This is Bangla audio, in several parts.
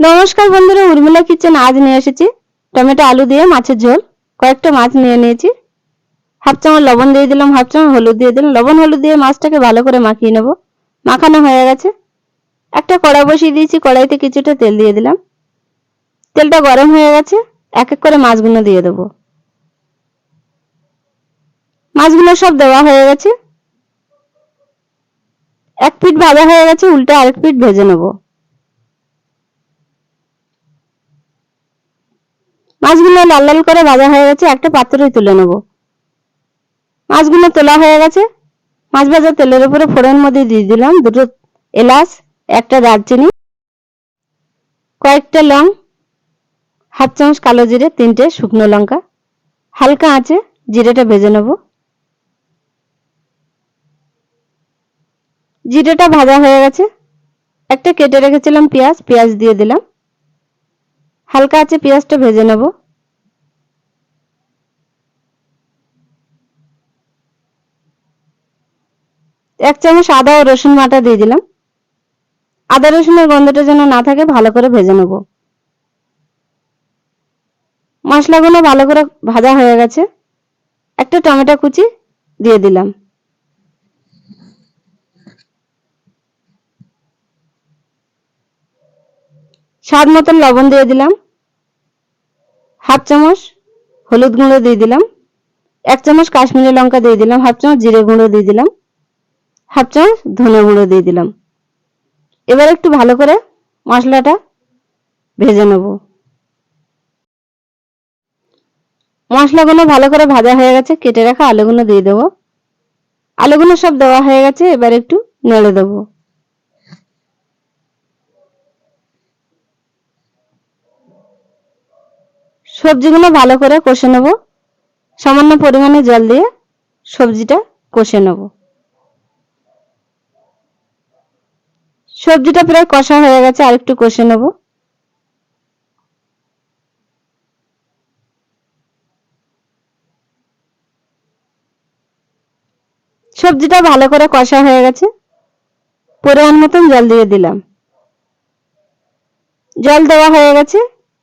নমস্কার বন্ধুরা, উর্মিলা কিচেন আজ নিয়ে এসেছি। টমেটো, আলু দিয়ে মাছের ঝোল। কয়েকটা মাছ নিয়ে নিয়েছি। হাফ চামচ লবণ দিয়ে দিলাম, হাফ চামচ হলুদ দিয়ে দিলাম। লবণ, হলুদ দিয়ে মাছটাকে ভালো করে মাখিয়ে নেব। মাখানো হয়ে গেছে। একটা কড়া বসিয়ে দিয়েছি, কড়াইতে কিছুটা তেল দিয়ে দিলাম। তেলটা গরম হয়ে গেছে, এক এক করে মাছগুলো দিয়ে দেবো। মাছগুলো সব দেওয়া হয়ে গেছে। এক পিঠ ভাজা হয়ে গেছে, উল্টে আরেক পিঠ ভেজে নেব। মাছগুলো লাল লাল করে ভাজা হয়ে গেছে, একটা পাত্রে তুলে নেব। মাছগুলো তোলা হয়ে গেছে। মাছ ভাজা তেলের উপরে ফোড়ন মধ্যে দিয়ে দিলাম দুটো এলাচ, একটা দারচিনি, কয়েকটা লং, হাফ চামচ কালো জিরে, তিনটে শুকনো লঙ্কা, হালকা আঁচে জিরেটা ভেজে নেব। জিরেটা ভাজা হয়ে গেছে। একটা কেটে রেখেছিলাম পেঁয়াজ পেঁয়াজ দিয়ে দিলাম। হালকা আছে পেঁয়াজটা ভেজে নেব। এক চামচ আদা ও রসুন বাটা দিয়ে দিলাম। আদা রসুনের গন্ধটা যেন না থাকে, ভালো করে ভেজে নেব। মশলাগুলো ভালো করে ভাজা হয়ে গেছে। একটা টমেটো কুচি দিয়ে দিলাম। স্বাদ মতন লবণ দিয়ে দিলাম। হাফ চামচ হলুদ গুঁড়ো দিয়ে দিলাম। এক চামচ কাশ্মীরি লঙ্কা দিয়ে দিলাম। হাফ চামচ জিরে গুঁড়ো দিয়ে দিলাম। হাফ চামচ ধনে গুঁড়ো দিয়ে দিলাম। এবার একটু ভালো করে মশলাটা ভেজে নেব। মশলাগুলো ভালো করে ভাজা হয়ে গেছে। কেটে রাখা আলুগুলো দিয়ে দেবো। আলুগুলো সব দেওয়া হয়ে গেছে। এবার একটু নেড়ে দেবো। সবজিগুলো ভালো করে কষে নেব। সামান্য পরিমাণে জল দিয়ে সবজিটা কষে নেব। সবজিটা প্রায় কষা হয়ে গেছে আর একটু কষে নেব। সবজিটা ভালো করে কষা হয়ে গেছে। পরিমাণ মতন জল দিয়ে দিলাম। জল দেওয়া হয়ে গেছে,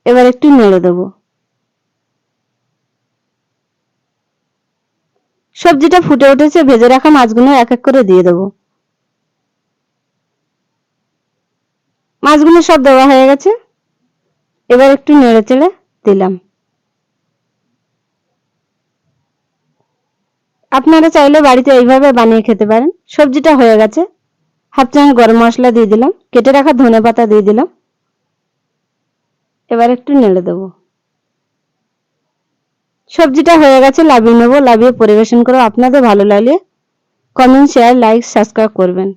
এবার একটু নেড়ে দেবো। সবজিটা ফুটে উঠেছে, ভেজে রাখা মাছগুলো এক এক করে দিয়ে দেবো। মাছগুলো সব দেওয়া হয়ে গেছে। এবার একটু নেড়ে চেড়ে দিলাম। আপনারা চাইলে বাড়িতে এইভাবে বানিয়ে খেতে পারেন। সবজিটা হয়ে গেছে। হাফ চামচ গরম মশলা দিয়ে দিলাম। কেটে রাখা ধনে পাতা দিয়ে দিলাম। এবার একটু নেড়ে দেবো। সবজিটা হয়ে গেছে লাভিয়ে নেব লাভিয়ে পরিবেশন করো আপনাদের ভালো লাগলে কমেন্ট শেয়ার লাইক সাবস্ক্রাইব করবেন।